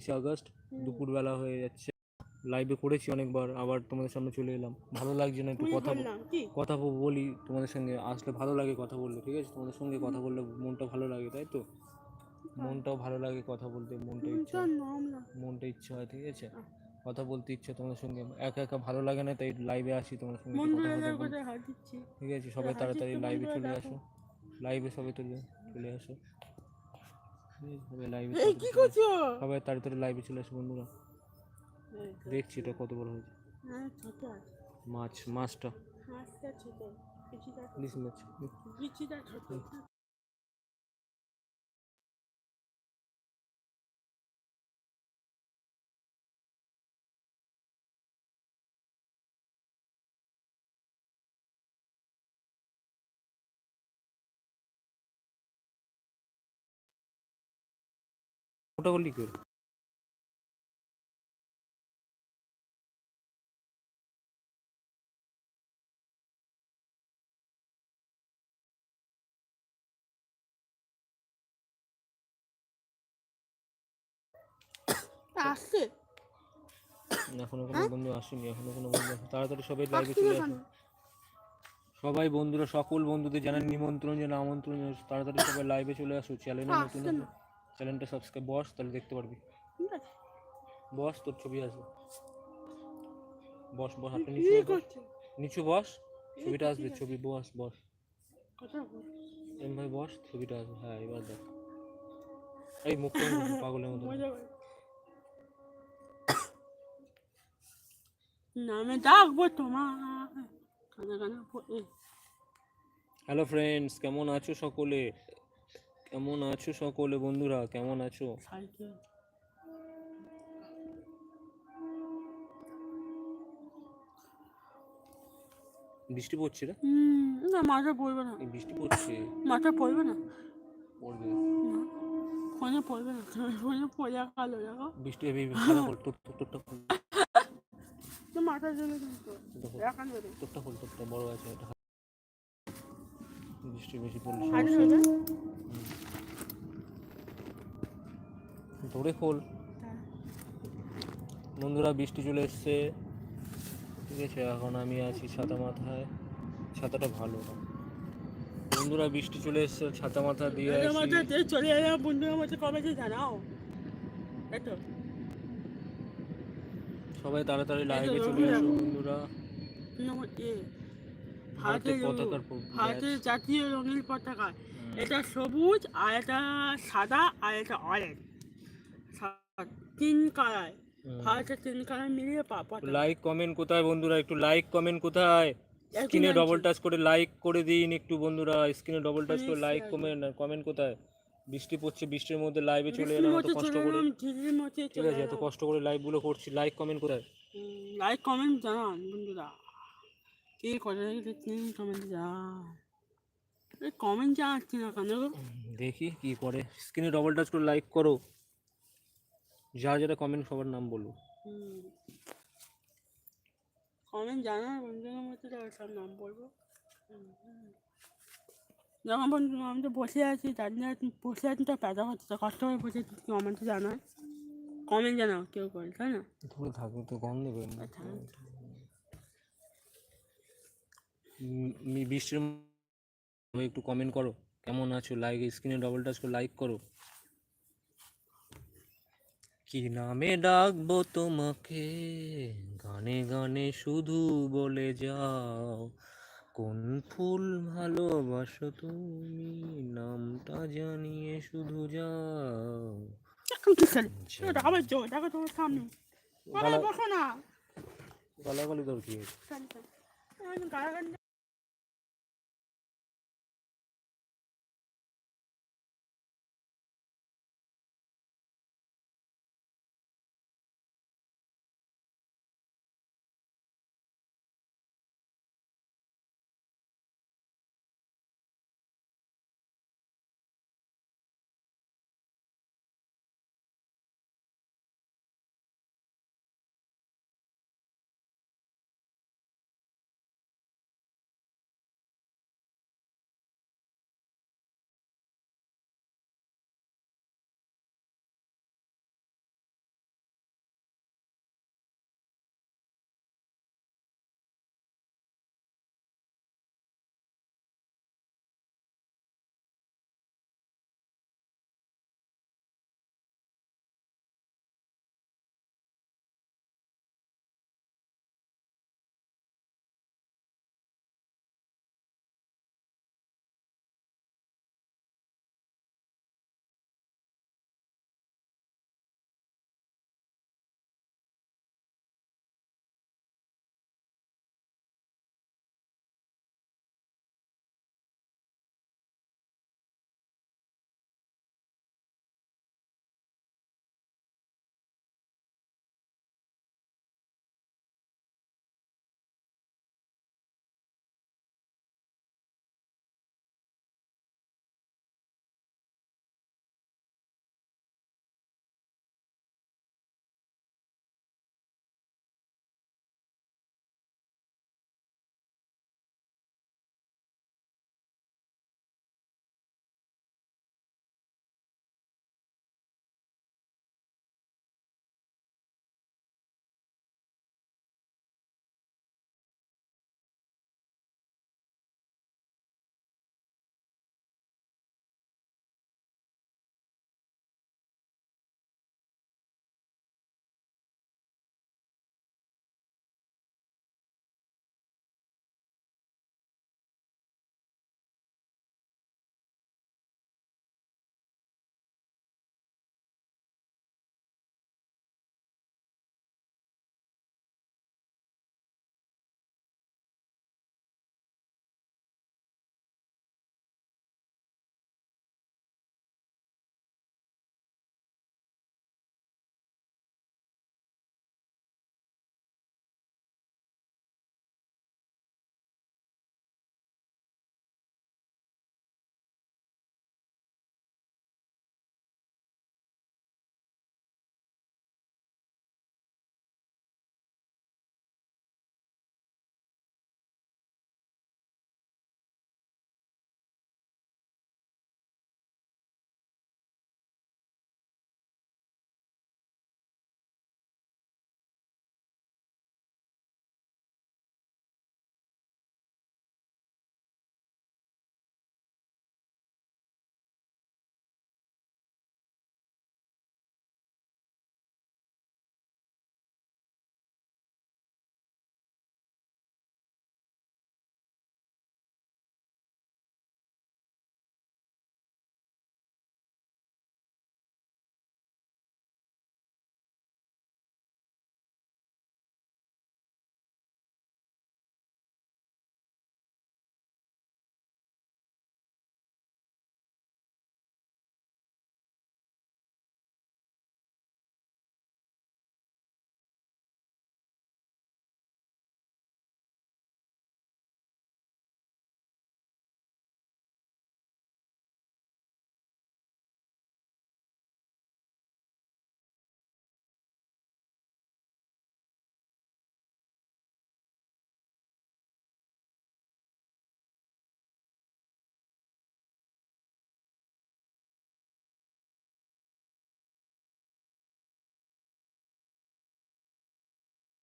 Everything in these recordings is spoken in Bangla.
পঁচিশে আগস্ট দুপুরবেলা হয়ে যাচ্ছে। লাইভে করেছি অনেকবার আবার তোমাদের সামনে চলে এলাম। ভালো লাগছে না একটু কথা কথা বলি তোমাদের সঙ্গে আসলে ভালো লাগে কথা বললে ঠিক আছে? তোমাদের সঙ্গে কথা বললে মনটা ভালো লাগে তাই তো? মনটাও ভালো লাগে কথা বলতে মনটা ইচ্ছা মনটা ইচ্ছা হয় ঠিক আছে? কথা বলতে ইচ্ছা তোমাদের সঙ্গে একা একা ভালো লাগে না তাই লাইভে আসি তোমাদের সঙ্গে ঠিক আছে? সবাই তাড়াতাড়ি লাইভে চলে আসো। লাইভে সবাই চলে চলে আসো। সবাই লাইভে কি করছ? সবাই তাড়াতাড়ি লাইভে চলে আসো বন্ধুরা। দেখছি এটা কত বড় হয়েছে। হ্যাঁ মাছ মাছটা। হাঁসটা ছোট। মাছ। ওটা বললি কি আসছে। এখনও কোনো বন্ধু আসেনি এখনও কোনো বন্ধু আসেনি। তাড়াতাড়ি সবাই লাইভে চলে কেন? আসো সবাই। বন্ধুরা সকল বন্ধুদের জানান নিমন্ত্রণ জানা আমন্ত্রণ তাড়াতাড়ি সবাই লাইভে চলে আসো চ্যানেলে নতুন। চ্যানেলটা সাবস্ক্রাইব বস তাহলে দেখতে পারবি। বস তোর ছবি আসবে বস বস হাতটা নিচু নিচু বস ছবিটা আসবে ছবি বস বস। এম ভাই বস ছবিটা আসবে। হ্যাঁ এবার দেখ। এই মুখ পাগলের মতো। নামে ডাকবো তোমার হ্যালো ফ্রেন্ডস কেমন আছো সকলে? কেমন আছো সকলে বন্ধুরা? কেমন আছো? বৃষ্টি পড়ছে রে? হুম না মাথা পড়বে না। বৃষ্টি পড়ছে। মাথা পড়বে না। পড়বে। না ফোনে পড়বে না। ফোনে পড়ে কালো দেখো। বৃষ্টি খেলা কর তোর তোর- তোরটা খোল। তো মাথা চলে কিন্তু এখন ধরে তোরটা খোল তোরটা বড় আছে এটা বৃষ্টি বেশি পড়লে ধরে খোল বন্ধুরা বৃষ্টি চলে এসছে। ঠিক আছে এখন আমি আছি ছাতা মাথায়। ছাতাটা ভালো না। বন্ধুরা বৃষ্টি চলে এসছে ছাতা মাথা দিয়ে চলে এলাম বন্ধুদের মধ্যে কবে যে জানাও। এতো সবাই তাড়াতাড়ি লাইভে চলে আসো বন্ধুরা। ভারতের। জাতীয় রঙের পতাকা। এটা সবুজ আর এটা সাদা আর এটা অরেঞ্জ তিন কালার। ভারতের তিন কালার মিলিয়ে পা পতাকা লাইক কমেন্ট কোথায় বন্ধুরা? একটু লাইক কমেন্ট কোথায়? স্ক্রিনে ডবল টাচ করে লাইক করে দিন একটু বন্ধুরা। স্ক্রিনে ডবল টাচ করে লাইক কমেন্ট কমেন্ট কোথায়? বৃষ্টি পড়ছে বৃষ্টির মধ্যে লাইভে চলে এলাম এত কষ্ট করে। ঠিক আছে এত কষ্ট করে লাইভগুলো করছি। লাইক কমেন্ট কোথায়? লাইক কমেন্ট জানান বন্ধুরা। কে রেখেছে কমেন্ট জানান। কমেন্ট জানাচ্ছি না কেন? দেখি কি করে। স্ক্রিনে ডবল টাচ করে লাইক করো। যারা যারা কমেন্ট সবার নাম বলো। কমেন্ট জানান বন্ধুদের মধ্যে তাহলে সব নাম বলব। যখন বন্ধু আমি তো বসে আছি তার জন্য বসে আছি তো পেঁচা হচ্ছে তো কষ্ট করে বসে আছি কমেন্ট জানায়? কমেন্ট জানাও কেউ করে তাই না? ধরে থাকবে তো গন্ধ দেবে। বৃষ্টির একটু কমেন্ট করো। কেমন আছো? লাইক স্ক্রিনে ডবল টাচ করে লাইক করো। কি নামে ডাকবো তোমাকে? গানে গানে শুধু বলে যাও। কোন ফুল ভালোবাসো তুমি? নামটা জানিয়ে শুধু যাও। সামনে। গালা তোর কি?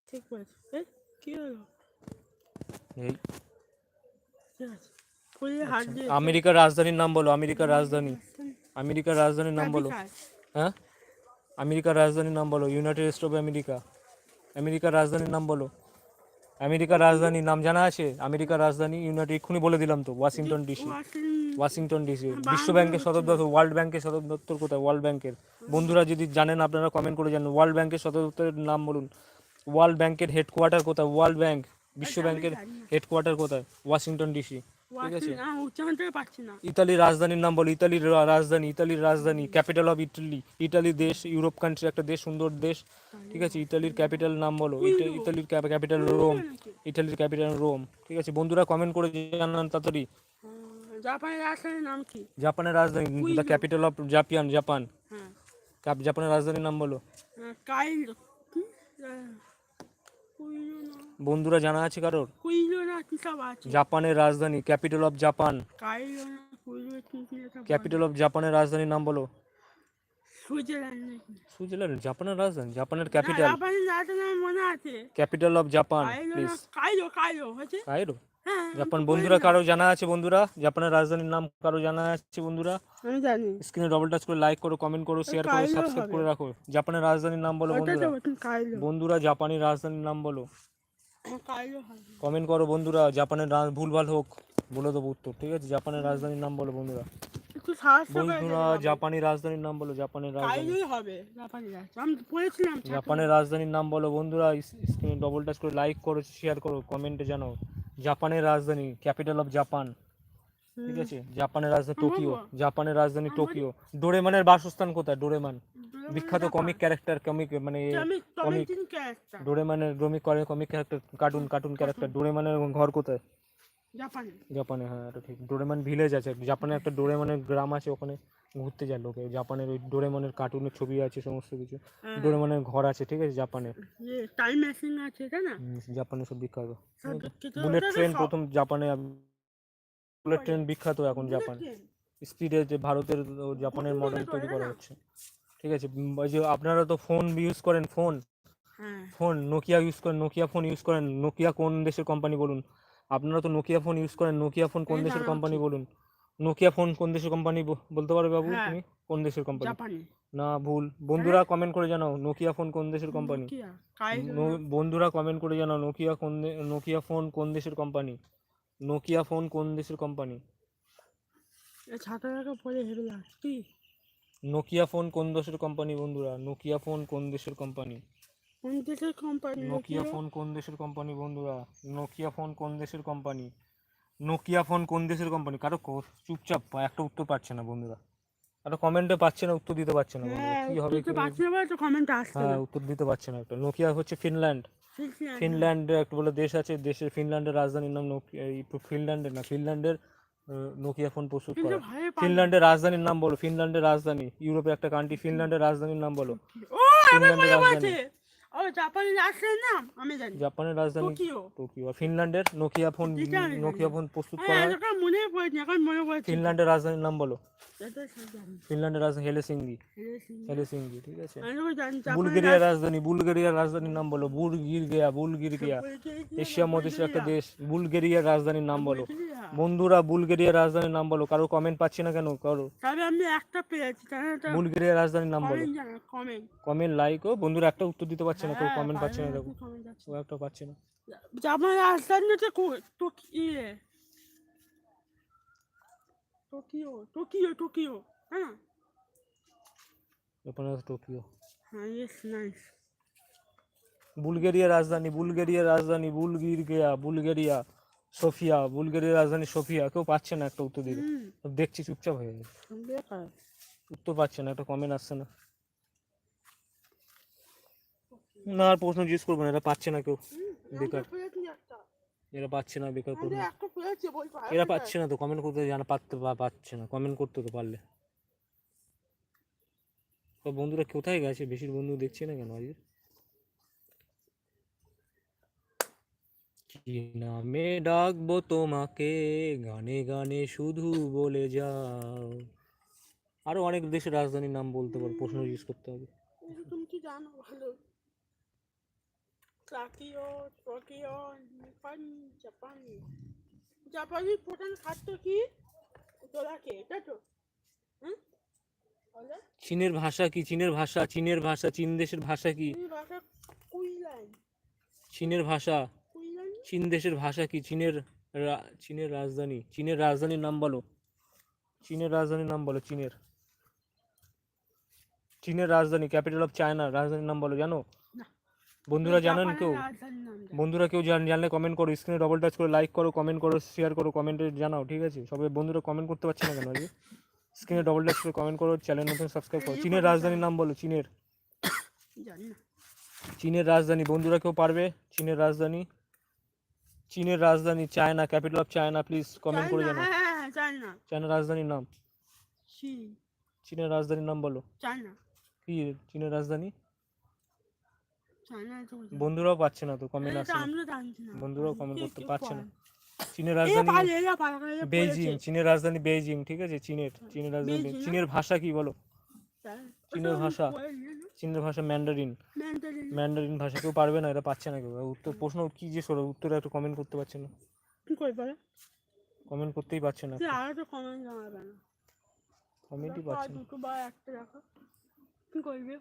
ঠিক আছে কি হলো এই। দিয়ে আমেরিকার রাজধানীর নাম বলো আমেরিকার রাজধানী। আমেরিকার রাজধানীর নাম বলো। হ্যাঁ? আমেরিকার রাজধানীর নাম বলো ইউনাইটেড স্টেট অফ আমেরিকা আমেরিকার রাজধানীর নাম বলো। আমেরিকার রাজধানীর নাম জানা আছে? আমেরিকার রাজধানী ইউনাইটেড এক্ষুনি বলে দিলাম তো ওয়াশিংটন ডিসি ওয়াশিংটন ডিসি বিশ্ব ব্যাংকের সদর দপ্তর ওয়ার্ল্ড ব্যাংকের সদর দপ্তর কোথায়? ওয়ার্ল্ড ব্যাংকের বন্ধুরা যদি জানেন আপনারা কমেন্ট করে জানেন। ওয়ার্ল্ড ব্যাংকের সদর দপ্তরের নাম বলুন। ওয়ার্ল্ড ব্যাংকের হেডকোয়ার্টার কোথায়? ওয়ার্ল্ড ব্যাংক বিশ্ব ব্যাংকের হেডকোয়ার্টার কোথায়? Washington DC. ঠিক আছে? ইতালির রাজধানীর নাম বলো ইতালির রাজধানী ইতালির রাজধানী ক্যাপিটাল অফ ইটালি। ইতালি দেশ ইউরোপ কান্ট্রি একটা দেশ সুন্দর দেশ। ঠিক আছে? ইতালির ক্যাপিটাল নাম বলো ইতালির ক্যাপিটাল রোম। ইতালির ক্যাপিটাল রোম। ঠিক আছে? বন্ধুরা কমেন্ট করে জানান তাড়াতাড়ি। হ্যাঁ, জাপানের রাজধানীর নাম কি? জাপানের রাজধানী the capital of Japan Japan জাপানের রাজধানীর নাম বলো। হ্যাঁ, কাইলো কি আহ, কুইলো না বন্ধুরা জানা আছে কারোর? জাপানের রাজধানী capital of Japan. Capital of জাপানের রাজধানীর নাম বলো। সুইজারল্যান্ড জাপানের রাজধানী জাপানের capital. Capital of Japan Cairo হ্যাঁ জাপান বন্ধুরা কারও জানা আছে বন্ধুরা? জাপানের রাজধানীর নাম কারও জানা আছে বন্ধুরা? আমি জানি। স্ক্রিনে ডবল টাচ করে লাইক করো কমেন্ট করো শেয়ার করো সাবস্ক্রাইব করে রাখো। জাপানের রাজধানীর নাম বলো বন্ধুরা। বন্ধুরা জাপানি রাজধানীর নাম বলো। হ্যাঁ, কমেন্ট করো বন্ধুরা জাপানের ভুলভাল হোক বলে দেবো উত্তর ঠিক আছে? জাপানের রাজধানীর নাম বলো বন্ধুরা। বন্ধুরা জাপানি রাজধানীর নাম বলো জাপানের রাজধানী। হবে। জাপানের রাজধানীর নাম বলো বন্ধুরা স্ক্রিনে ডবল টাচ করে লাইক করো শেয়ার করো কমেন্টে জানাও। জাপানের রাজধানী ক্যাপিটাল অফ জাপান ঠিক আছে? জাপানের রাজধানী টোকিও জাপানের রাজধানী টোকিও ডোরেমানের বাসস্থান কোথায়? ডোরেমান বিখ্যাত কমিক ক্যারেক্টার কমিক মানে কমিক ডোরেমানের ডোমিক করে comic character cartoon cartoon character ডোরেমানের ঘর কোথায়? জাপানি। জাপানে হ্যাঁ এটা ঠিক। ডোরেমান ভিলেজ আছে। জাপানে একটা ডোরেমানের গ্রাম আছে ওখানে। ঘুরতে যায় লোকে। জাপানের ওই ডোরেমনের কার্টুনের ছবি আছে সমস্ত কিছু। হ্যাঁ। ডোরেমনের ঘর আছে ঠিক আছে জাপানে টাইম মেশিন আছে তাই না? জাপানে সব বিখ্যাত। বুলেট ট্রেন প্রথম জাপানে বুলেট ট্রেন বিখ্যাত এখন জাপান। স্পিডে যে ভারতের জাপানের মডেল তৈরি করা হচ্ছে। ঠিক আছে ওই যে আপনারা তো ফোন ইউজ করেন ফোন। হ্যাঁ। ফোন নোকিয়া ইউজ করেন নোকিয়া ফোন ইউজ করেন। নোকিয়া কোন দেশের কোম্পানি বলুন? আপনারা তো নোকিয়া ফোন ইউজ করেন নোকিয়া ফোন কোন দেশের কোম্পানি বলুন? নোকিয়া ফোন কোন দেশের কোম্পানি বলতে পারবে বাবু হ্যাঁ। তুমি কোন দেশের কোম্পানি না ভুল বন্ধুরা কমেন্ট করে জানাও নোকিয়া ফোন কোন দেশের কোম্পানি বন্ধুরা কমেন্ট করে জানাও নোকিয়া কোন নোকিয়া ফোন কোন দেশের কোম্পানি নোকিয়া ফোন কোন দেশের কোম্পানি নোকিয়া ফোন কোন দেশের কোম্পানি বন্ধুরা নোকিয়া ফোন কোন দেশের কোম্পানি কোন দেশের কোম্পানি নোকিয়া ফোন কোন দেশের কোম্পানি বন্ধুরা নোকিয়া ফোন কোন দেশের কোম্পানি নোকিয়া ফোন কোন দেশের কোম্পানি কারও চুপচাপ একটা উত্তর পাচ্ছে না বন্ধুরা। কারও কমেন্টে পাচ্ছে না উত্তর দিতে পারছে না হ্যাঁ কি হবে কমেন্ট আসছে হ্যাঁ উত্তর দিতে পারছে না একটা। নোকিয়া হচ্ছে ফিনল্যান্ড ফিনল্যান্ড। একটা বলে দেশ আছে দেশের ফিনল্যান্ডের রাজধানীর নাম নোকিয়া ফিনল্যান্ডের না ফিনল্যান্ডের নোকিয়া ফোন প্রস্তুত করা। ফিনল্যান্ডের রাজধানীর নাম বলো ফিনল্যান্ডের রাজধানী। ইউরোপের একটা কান্ট্রি ফিনল্যান্ডের রাজধানীর নাম বলো। ফিনল্যান্ডের রাজধানী। ও জাপানের রাজধানীর নাম? আমি জানি। জাপানের রাজধানী টোকিও। টোকিও। ফিনল্যান্ডের নোকিয়া ফোন। নোকিয়া ফোন প্রস্তুত করা হ্যাঁ হয় মনে পড়ে এখন মনে পড়েছে। ফিনল্যান্ডের রাজধানীর নাম বলো। ফিনল্যান্ডের রাজধানী হেলেসিঙ্গি। হেলেসিঙ্গি। ঠিক আছে? তো বুলগেরিয়ার রাজধানী বুলগেরিয়ার রাজধানীর নাম বলো। বুলগির গিয়া বুলগির গিয়া এশিয়া মহাদেশের একটা দেশ। বুলগেরিয়ার রাজধানীর নাম বলো। বন্ধুরা বুলগেরিয়ার রাজধানীর নাম বলো। কারও কমেন্ট পাচ্ছি না কেন? কারও? তবে আমি একটা পেয়েছি। বুলগেরিয়ার রাজধানীর নাম বলো। কমেন্ট লাইক ও। বন্ধুরা একটা উত্তর দিতে পারছে না কেউ হ্যাঁ, কমেন্ট পাচ্ছে না দেখো। ও একটা পাচ্ছে না। জাপান রাজধানীতে কো- টোকি- ইয়ে? টোকিও টোকিও টোকিও হ্যাঁ জাপানের টোকিও হ্যাঁ ইয়েস নাইস বুলগেরিয়ার রাজধানী বুলগেরিয়ার রাজধানী বুলগির গিয়া বুলগেরিয়া সোফিয়া বুলগেরিয়ার রাজধানী সোফিয়া কেউ পাচ্ছে না একটা উত্তর দিতে দেখছি চুপচাপ হয়ে গেছে। উত্তর পাচ্ছে না একটা কমেন্ট আসছে না। না আর প্রশ্ন জিজ্ঞেস করব না এটা পাচ্ছে না কেউ। বেকার। এরা পাচ্ছে না বেকার বলব এরা পাচ্ছে না তো কমেন্ট করতে জানা পারতে পা- পাচ্ছে না কমেন্ট করতে তো পারলে। তো বন্ধুরা কোথায় গেছে? বেশির বন্ধু দেখছে না কেন আজকে? কি নামে ডাকবো তোমাকে? গানে গানে শুধু বলে যাও। আরও অনেক দেশের রাজধানীর নাম বলতে পারো প্রশ্ন জিজ্ঞেস করতে হবে। তুমি কি জানো ভালো? তাকিও টোকিও নিপান জাপানি জাপানি প্রধান খাদ্য কি? তোরাকে এটা তো। হুম? চীনের ভাষা কি? চীনের ভাষা চীনের ভাষা চীন দেশের ভাষা কি? চীনের ভাষা চীন দেশের ভাষা কি? চীনের চীনের রাজধানী। চীনের রাজধানীর নাম বলো। চীনের রাজধানীর নাম বলো চীনের। চীনের রাজধানী ক্যাপিটাল অফ চায়না রাজধানীর নাম বলো জানো। বন্ধুরা জানেন কেউ। বন্ধুরা কেউ জান জানলে কমেন্ট করো স্ক্রিনে ডবল টাচ করে লাইক করো কমেন্ট করো শেয়ার করো কমেন্টে জানাও ঠিক আছে? সবাই বন্ধুরা কমেন্ট করতে পারছে না কেন আজকে? স্ক্রিনে ডবল টাচ করে কমেন্ট করো চ্যানেল নতুন সাবস্ক্রাইব করো। চীনের রাজধানীর নাম বলো চীনের। চীনের রাজধানী বন্ধুরা কেউ পারবে? চীনের রাজধানী? চীনের রাজধানী China capital of China please comment করে জানাও। হ্যাঁ হ্যাঁ চায়না। রাজধানীর নাম? চীন। চীনের রাজধানীর নাম বলো। চায়না। কি চীনের রাজধানী। বন্ধুরাও পাচ্ছে না তো কমেন্ট আসছে না। বন্ধুরাও কে- comment কে- করতে পারছে না। চীনের রাজধানী বেইজিং চীনের রাজধানী বেইজিং ঠিক আছে চীনের চীনের রাজধানী চীনের ভাষা কি বলো চীনের ভাষা। চীনের ভাষা ম্যান্ডারিন ম্যান্ডারিন। ভাষা কেউ পারবে না এটা পাচ্ছে না কেউ উত্তর প্রশ্ন কি যে সরো উত্তরে একটু কমেন্ট করতে পারছে না কি করে পারে? কমেন্ট করতেই পারছে না আরও তো জানাবে না। কমেন্টই পাচ্ছে না দুটো বা একটা দেখো। করবে।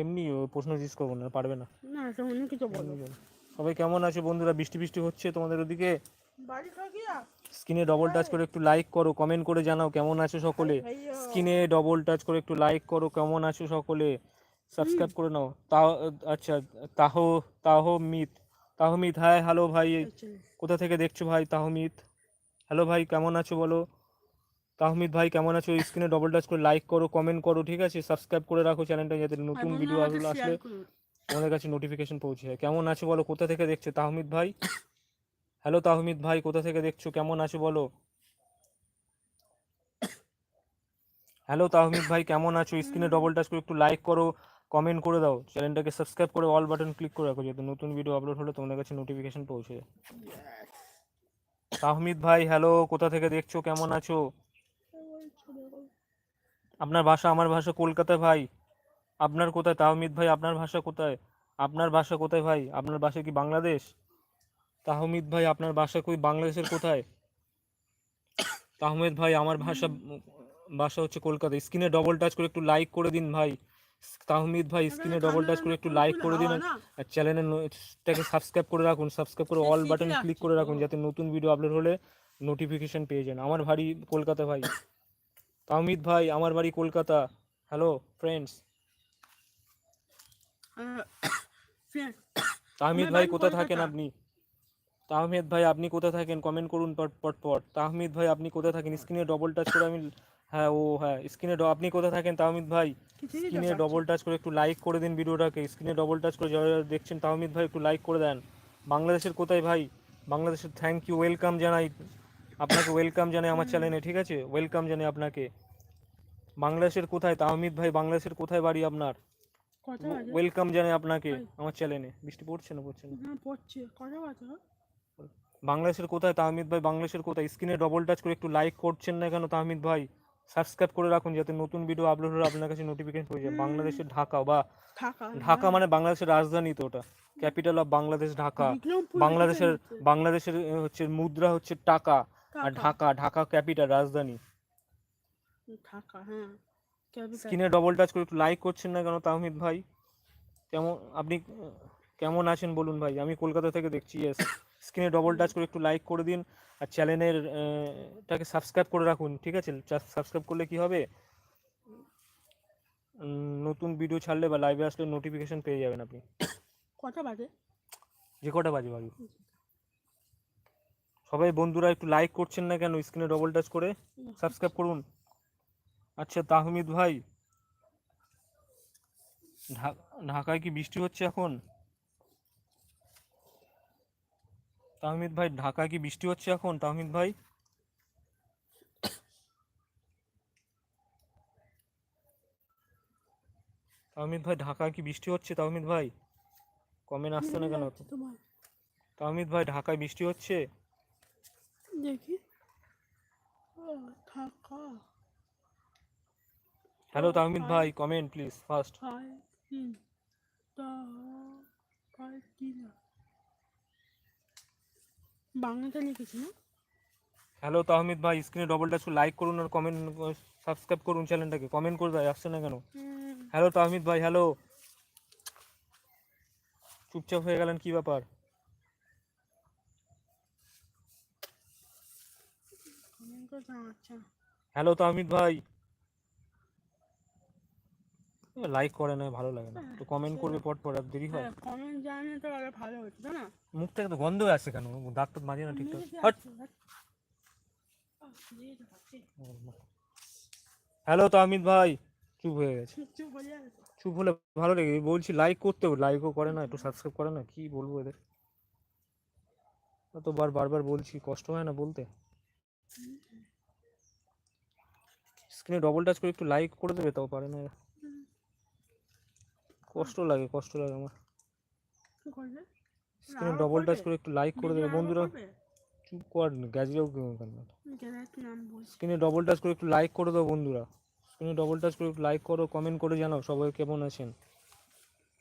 এমনি প্রশ্ন জিজ্ঞেস করব না পারবে না। না, অন্য কিছু বলো। সবাই কেমন আছে বন্ধুরা? বৃষ্টি বৃষ্টি হচ্ছে তোমাদের ওদিকে? বাড়ি স্ক্রিনে ডবল টাচ করে একটু লাইক করো কমেন্ট করে জানাও কেমন আছো সকলে। স্ক্রিনে ডবল টাচ করে একটু লাইক করো কেমন আছো সকলে? সাবস্ক্রাইব করে নাও। তাও আচ্ছা তাহ তাহমিত তাহমিত হাই হ্যালো ভাই। আচ্ছা, কোথা থেকে দেখছ ভাই তাহমিত হ্যালো ভাই কেমন আছো বলো? তাহমিদ ভাই কেমন আছো? স্ক্রিনে ডবল টাচ করে লাইক করো কমেন্ট করো ঠিক আছে? সাবস্ক্রাইব করে রাখো চ্যানেলটা যাতে নতুন ভিডিও আসলে আসলে। তোমাদের কাছে নোটিফিকেশন পৌঁছে যায়। কেমন আছো বলো? কোথা থেকে দেখছ? তাহমিদ ভাই? হ্যালো তাহমিদ ভাই কোথা থেকে দেখছ? কেমন আছো বলো? হ্যালো তাহমিদ ভাই কেমন আছো? স্ক্রিনে ডবল টাচ করে একটু লাইক করো কমেন্ট করে দাও। চ্যানেলটাকে সাবস্ক্রাইব করে অল বাটন ক্লিক করে রাখো যাতে নতুন ভিডিও আপলোড হলে তোমাদের কাছে নোটিফিকেশন পৌঁছে যায়। তাহমিদ ভাই হ্যালো কোথা থেকে দেখছ? কেমন আছো? আপনার ভাষা আমার ভাষা কলকাতা ভাই। আপনার কোথায়? তাহমিদ ভাই, আপনার ভাষা কোথায়? আপনার ভাষা কোথায় ভাই? আপনার বাসা কি বাংলাদেশ? তাহমিদ ভাই, আপনার বাসা কই বাংলাদেশের কোথায়? তাহমিদ ভাই, আমার ভাষা বাসা হচ্ছে কলকাতা। স্ক্রিনে ডবল টাচ করে একটু লাইক করে দিন ভাই। তাহমিদ ভাই, স্ক্রিনে ডবল টাচ করে একটু লাইক করে দিন। আর চ্যানেলটাকে সাবস্ক্রাইব করে রাখুন। সাবস্ক্রাইব করে অল বাটন ক্লিক করে রাখুন, যাতে নতুন ভিডিও আপলোড হলে নোটিফিকেশন পেয়ে যান। আমার বাড়ি কলকাতা ভাই। তাহমিদ ভাই আমার বাড়ি কলকাতা। হ্যালো ফ্রেন্ডস তাহমিদ ভাই কোথায় থাকেন। আপনি? তাহমিদ ভাই আপনি কোথায় থাকেন? কমেন্ট করুন পট পট পট। তাহমিদ ভাই আপনি কোথায় থাকেন? স্ক্রিনে ডবল টাচ করে আমি হ্যাঁ ও হ্যাঁ স্ক্রিনে আপনি কোথায় থাকেন তাহমিদ ভাই? স্ক্রিনে ডবল টাচ করে একটু লাইক করে দিন ভিডিওটাকে। স্ক্রিনে ডবল টাচ করে যারা যারা দেখছেন তাহমিদ ভাই একটু লাইক করে দেন। বাংলাদেশের কোথায় ভাই? বাংলাদেশের থ্যাংক ইউ ওয়েলকাম জানাই। আপনাকে ওয়েলকাম জানাই আমার চ্যানেলে ঠিক আছে? ওয়েলকাম জানাই আপনাকে। বাংলাদেশের কোথায়? তাহমিদ ভাই বাংলাদেশের কোথায় বাড়ি আপনার? ওয়েলকাম জানাই আপনাকে আমার চ্যানেলে বৃষ্টি পড়ছে না পড়ছে না? হ্যাঁ পড়ছে। কথা আছে বাংলাদেশের কোথায়? তাহমিদ ভাই বাংলাদেশের কোথায়? স্ক্রিনে ডবল টাচ করে একটু লাইক করছেন না কেন তাহমিদ ভাই? সাবস্ক্রাইব করে রাখুন যাতে নতুন ভিডিও আপলোড হলে আপনার কাছে নোটিফিকেশন পৌঁছে যায়। বাংলাদেশের ঢাকা বা ঢাকা ঢাকা মানে বাংলাদেশের রাজধানী তো ওটা। Capital of Bangladesh Dhaka. বাংলাদেশের বাংলাদেশের হচ্ছে মুদ্রা হচ্ছে টাকা। আর ঢাকা। ঢাকা ক্যাপিটাল রাজধানী। ঢাকা হ্যাঁ। স্ক্রিনে ডবল টাচ করে একটু লাইক করছেন না কেন তাহমিদ ভাই? কেমন আপনি কেমন আছেন বলুন ভাই? আমি কলকাতা থেকে দেখছি ইয়েস স্ক্রিনে ডবল টাচ করে একটু লাইক করে দিন আর চ্যানেলের টাকে সাবস্ক্রাইব করে রাখুন ঠিক আছে? সাবস্ক্রাইব করলে কি হবে? নতুন ভিডিও ছাড়লে বা লাইভে আসলে নোটিফিকেশন পেয়ে যাবেন আপনি। কটা বাজে? যে কটা বাজে বাজে সবাই বন্ধুরা একটু লাইক করছেন না কেন? স্ক্রিনে ডবল টাচ করে সাবস্ক্রাইব করুন। আচ্ছা তাহমিদ ভাই ঢাকায় কি বৃষ্টি হচ্ছে এখন? তাহমিদ ভাই ঢাকায় কি বৃষ্টি হচ্ছে এখন? তাহমিদ ভাই? তাহমিদ ভাই ঢাকায় কি বৃষ্টি হচ্ছে? তাহমিদ ভাই কমেন্ট আসছে না কেন? তাহমিদ ভাই ঢাকায় বৃষ্টি হচ্ছে? দেখি। হ্যালো তাহমিদ ভাই কমেন্ট প্লিজ ফার্স্ট বাংলাতে লিখেছি না? হ্যালো তাহমিদ ভাই স্ক্রিনে ডবল টাচ লাইক করুন আর কমেন্ট সাবস্ক্রাইব করুন চ্যানেলটাকে কমেন্ট করে দেয় আসছে না কেন? হ্যালো তাহমিদ ভাই হ্যালো চুপচাপ হয়ে গেলেন কি ব্যাপার comment করে জানাচ্ছে না। হ্যালো তো তাহমিদ ভাই। লাইক করে না ভালো লাগে না। একটু কমেন্ট করবে পট পট আর দেরি হয়। হ্যাঁ কমেন্ট জানলে তো আরও ভালো হতো না? মুখটা তো গন্ধ হয়ে আসছে কেন? দাঁত তো মাঝে না ঠিকঠাক হট। দিয়ে তো। হ্যালো তাহমিদ ভাই। চুপ হয়ে গেছে। হয়ে তো। চুপ হলে ভালো লাগে। বলছি লাইক করতে লাইকও করে না একটু সাবস্ক্রাইব করে না কি বলব এদের? তো বার বারবার বলছি কষ্ট হয় না বলতে। স্ক্রিনে ডবল টাচ করে একটু লাইক করে দেবে তাও পারে না কষ্ট লাগে কষ্ট লাগে আমার। স্ক্রিনে ডবল টাচ করে একটু লাইক করে দেবে। বন্ধুরা চুপ কর কেন স্ক্রিনে ডবল টাচ করে একটু লাইক করে দাও বন্ধুরা। স্ক্রিনে ডবল টাচ করে একটু লাইক করো কমেন্ট করে জানাও সবাই কেমন আছেন।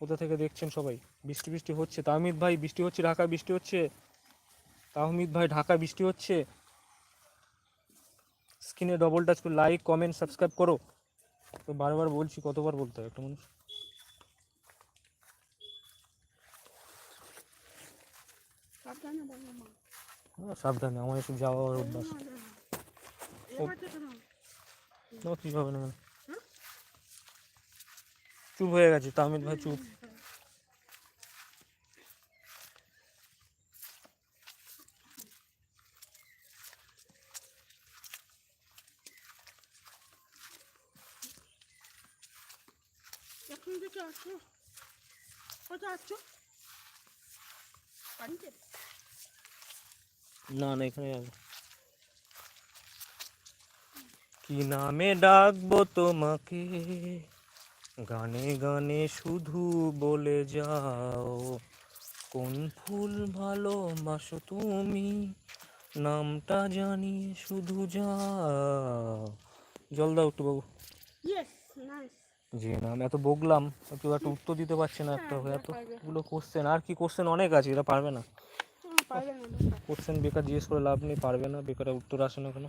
কোথা থেকে দেখছেন সবাই? বৃষ্টি বৃষ্টি হচ্ছে। তাহমিদ ভাই বৃষ্টি হচ্ছে ঢাকা বৃষ্টি হচ্ছে। তাহমিদ ভাই ঢাকা বৃষ্টি হচ্ছে। স্ক্রিনে ডবল টাচ করে লাইক কমেন্ট সাবস্ক্রাইব করো। তো বারবার বলছি কতবার বলতে হয় একটা মানুষ? সাবধানে বলব মা। হ্যাঁ, সাবধানে আমার একটু যাওয়ার অভ্যাস। এবার তো শোনো না কি হবে না চুপ হয়ে গেছে তাহমিদ ভাই চুপ। কোথায় না না এখানে যাবে কি নামে ডাকবো তোমাকে? গানে গানে শুধু বলে যাও। কোন ফুল ভালোবাসো তুমি? নামটা জানিয়ে শুধু যাও। জল দাও একটু বাবু। ইয়েস নাইস যে নাম এত বকলাম কেউ একটা উত্তর দিতে পারছে না একটা এতগুলো কোশ্চেন আর কি কোশ্চেন অনেক আছে এটা পারবে না। কোশ্চেন বেকার জিজ্ঞেস করে লাভ নেই পারবে না বেকার উত্তর আসে না কেন।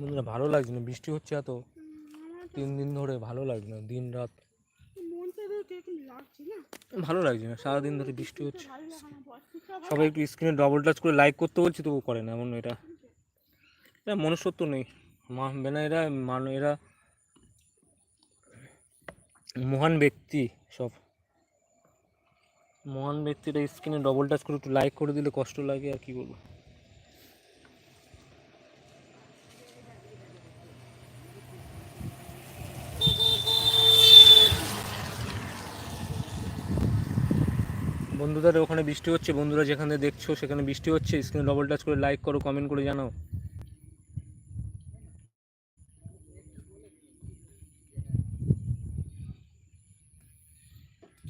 বন্ধুরা ভালো লাগছে না, বৃষ্টি হচ্ছে এত। তিন দিন ধরে ভালো লাগছে না দিন রাত ভালো লাগছে না, সারাদিন ধরে বৃষ্টি হচ্ছে। সবাই একটু স্ক্রিনে ডবল টাচ করে লাইক করতে বলছি তবু করে না, এমন এটা। এটা মনুষ্যত্ব নেই। মানবে না এরা মান, এরা মহান ব্যক্তি সব। মহান ব্যক্তিরা স্ক্রিনে ডবল টাচ করে একটু লাইক করে দিলে কষ্ট লাগে, আর কি বলব? বন্ধুদের ওখানে বৃষ্টি হচ্ছে, বন্ধুরা যেখানে দেখছ সেখানে বৃষ্টি হচ্ছে স্ক্রিনে ডবল টাচ করে লাইক করো কমেন্ট করে জানাও।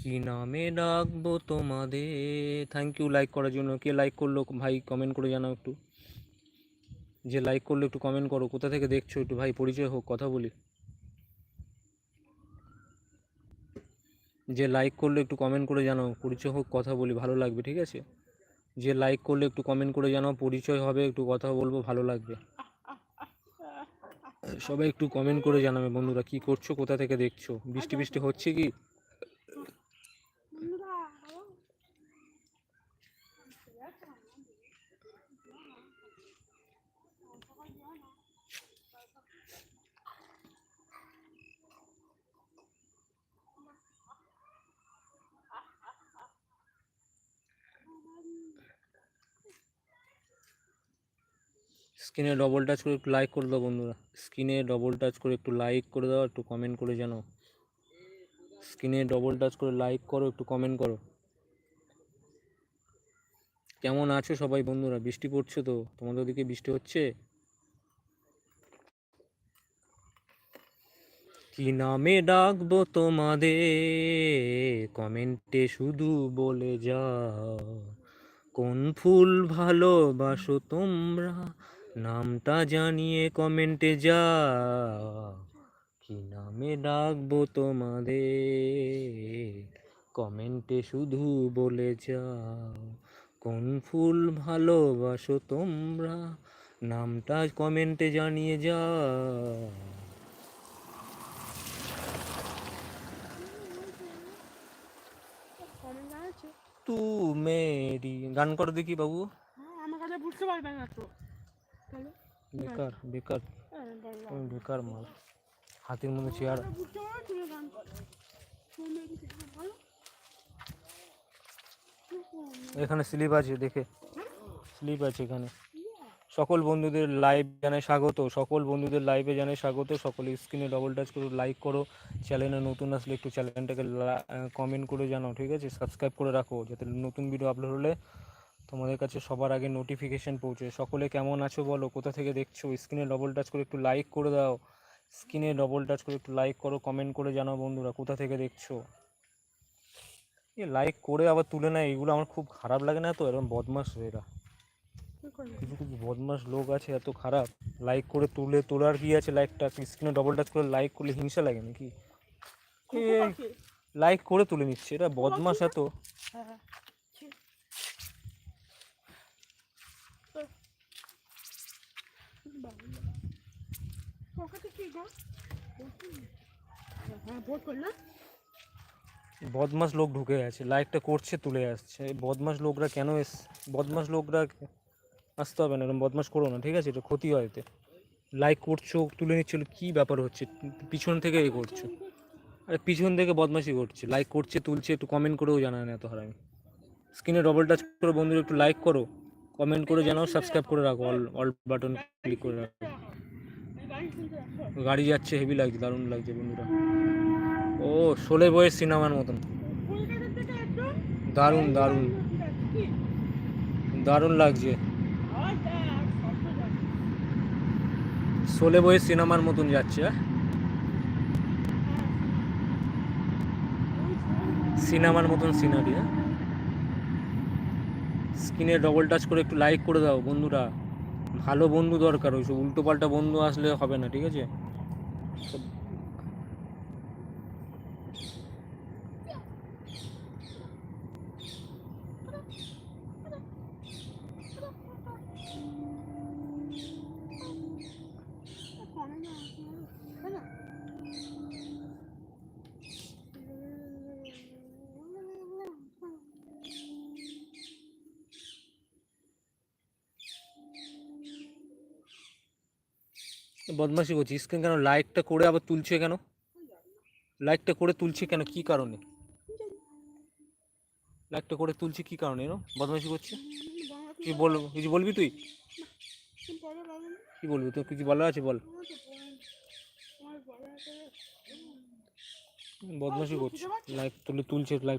কি নামে ডাকবো তোমাদের? থ্যাংক ইউ লাইক করার জন্য। কে লাইক করল ভাই কমেন্ট করে জানাও একটু। যে লাইক করল একটু কমেন্ট করো, কোথা থেকে দেখছ একটু ভাই পরিচয় হোক, কথা বলি। যে লাইক করলে একটু কমেন্ট করে জানাও পরিচয় হোক কথা বলি ভালো লাগবে ঠিক আছে? যে লাইক করলে একটু কমেন্ট করে জানাও পরিচয় হবে একটু কথা বলব ভালো লাগবে। সবাই একটু কমেন্ট করে জানাবে বন্ধুরা কি করছ কোথা থেকে দেখছ? বৃষ্টি বৃষ্টি হচ্ছে কি? স্ক্রিনে ডবল টাচ করে একটু লাইক করে দাও বন্ধুরা। স্ক্রিনে ডবল টাচ করে একটু লাইক করে দাও, একটু কমেন্ট করে জানো স্ক্রিনে ডবল টাচ করে লাইক করো, একটু কমেন্ট করো। কেমন আছো সবাই বন্ধুরা? বৃষ্টি পড়ছে তো? তোমাদের ওদিকে বৃষ্টি হচ্ছে? কি নামে ডাকবো তোমাদের? কমেন্টে শুধু বলে যাও। কোন ফুল ভালোবাসো তোমরা? নামটা জানিয়ে কমেন্টে যাও কি নামে ডাকবো তোমাদের? কমেন্টে শুধু বলে যাও, কোন ফুল ভালোবাসো তোমরা? নামটা কমেন্টে জানিয়ে যাও। তু মেরি গান করো দেখি বাবু আমার কাছে বুঝতে পারবে না তো। বেকার বেকার। হ্যাঁ, বলো। তুমি বেকার মাল। হাতের মধ্যে চেয়ার। এখানে স্লিপ আছে দেখে। স্লিপ আছে এখানে। সকল বন্ধুদের লাইভ জানাই স্বাগত। সকল বন্ধুদের লাইভে জানাই স্বাগত। সকলে স্ক্রিনে ডবল টাচ করে লাইক করো। চ্যানেলে নতুন আসলে একটু চ্যানেলটাকে কমেন্ট করে জানাও ঠিক আছে? সাবস্ক্রাইব করে রাখো যাতে নতুন ভিডিও আপলোড হলে তোমাদের কাছে সবার আগে নোটিফিকেশন পৌঁছে। সকলে কেমন আছো বলো? কোথা থেকে দেখছ? স্ক্রিনে ডবল টাচ করে একটু লাইক করে দাও। স্ক্রিনে ডবল টাচ করে একটু লাইক করো কমেন্ট করে জানাও বন্ধুরা কোথা থেকে দেখছ? এ লাইক করে আবার তুলে নেয় এগুলো আমার খুব খারাপ লাগে না তো? এরকম বদমাস এরা। কিছু কিছু বদমাস লোক আছে এত খারাপ। লাইক করে তুলে তোলার কি আছে লাইকটা স্ক্রিনে ডবল টাচ করে লাইক করলে হিংসা লাগে নাকি? লাইক করে তুলে নিচ্ছে এটা বদমাস এত হ্যাঁ ঠিক। তো, বাবা। পকেটে কি গো? হ্যাঁ, ভোট করলাম। বদমাস লোক ঢুকে আছে লাইকটা করছে, তুলে আসছে। বদমাস লোকরা কেন এস বদমাস লোকরা আসতে হবে না, এরকম বদমাস করো না, ঠিক আছে? এটা ক্ষতি হয় এতে। লাইক করছ, তুলে নিচ্ছিল কি ব্যাপার হচ্ছে? পিছন থেকে এ করছ। আরে পিছন থেকে বদমাশি করছে, লাইক করছে, তুলছে, একটু কমেন্ট করেও জানায় না এত হারামি। স্ক্রিনে ডবল টাচ করে, বন্ধুরা, একটু লাইক করো। কমেন্ট করে জানাও সাবস্ক্রাইব করে রাখো অল অল বাটন ক্লিক করে রাখো এই গাড়ি শুনতে আসো। গাড়ি যাচ্ছে হেভি লাগছে, দারুণ লাগছে বন্ধুরা। ও, শোলে বয়ের সিনেমার মতন। দারুণ দারুণ। দারুণ লাগছে। শোলে বয়ের সিনেমার মতন যাচ্ছে? সিনেমার মতন সিনারি হ্যাঁ স্ক্রিনে ডবল টাচ করে একটু লাইক করে দাও বন্ধুরা। ভালো বন্ধু দরকার ওইসব উল্টো পাল্টা বন্ধু আসলে হবে না, ঠিক আছে? কমেন্ট বদমাশি করছি স্ক্রিন কেন লাইকটা করে আবার তুলছে কেন? লাইকটা করে তুলছে কেন? কি কারণে? লাইকটা করে তুলছে কি কারণে? এনো বদমাশি করছে? কি বল, কিছু বলবি তুই? কি বলবি? তোর কিছু বলা আছে? বল। বদমাশি করছে। লাইক তুলে তুলছে লাইক